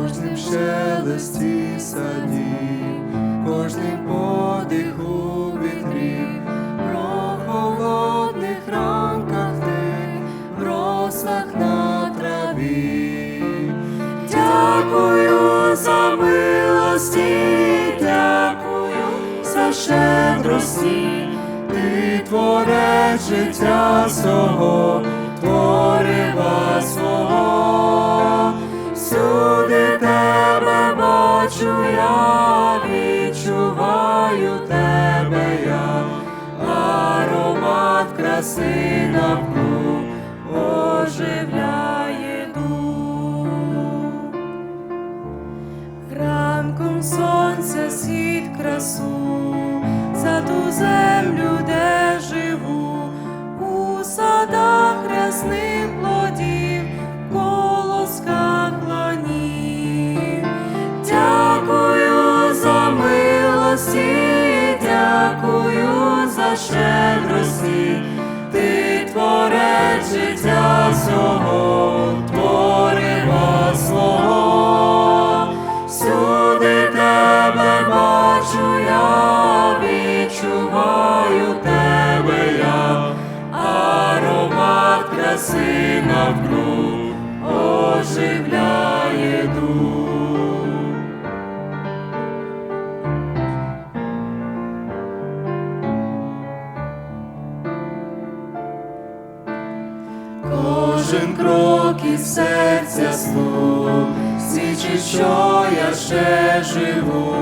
кожним шелесті садів, кожним подиху вітрів, про холодних ранках ти, в росах на траві. Дякую за милості, дякую за щедрості, ти творець життя свого, відчуваю тебе, я аромат краси навкруг оживляє дух. Ранком сонця схід красу, за ту землю, де щедрості, ти творець життя свого, творива свого, всюди тебе бачу, я відчуваю тебе, я. Аромат краси навкруг оживляє дух. Кожен крок із серця слух, свідчить, що я ще живу,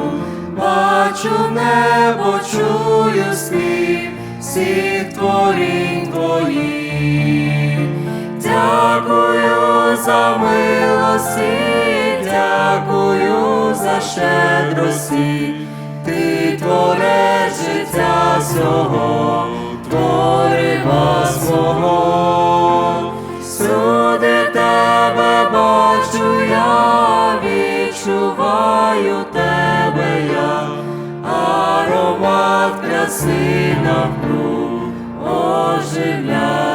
бачу небо, чую спів. Всіх творінь твоїх. Дякую за милості, дякую за щедрості, ти творець життя свого, відчуваю тебе, я. Аромат краси навкруг оживляє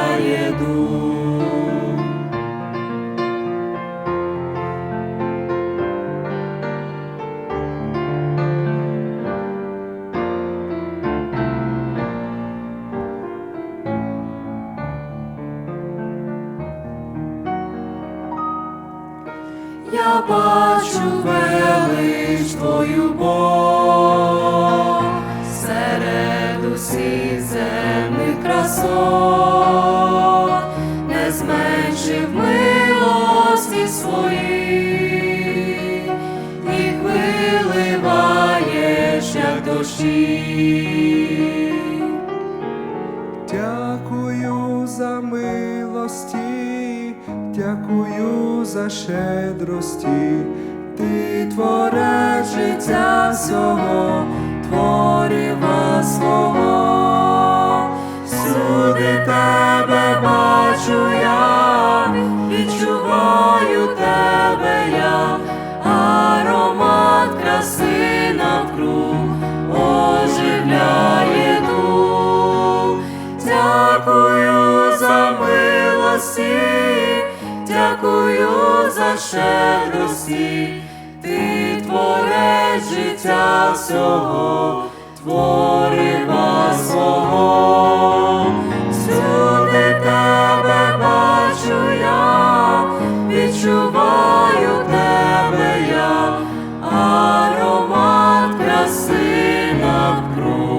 Я бачу велич твою Бог. Серед усіх земних красот, не зменшив милості свої, їх виливаєш, як дощі. Дякую за милості, дякую за щедрості, ти творець життя всього, дякую за щедрості, ти творець життя всього, твори свого, всюди тебе бачу я, відчуваю тебе я, аромат краси навкруг.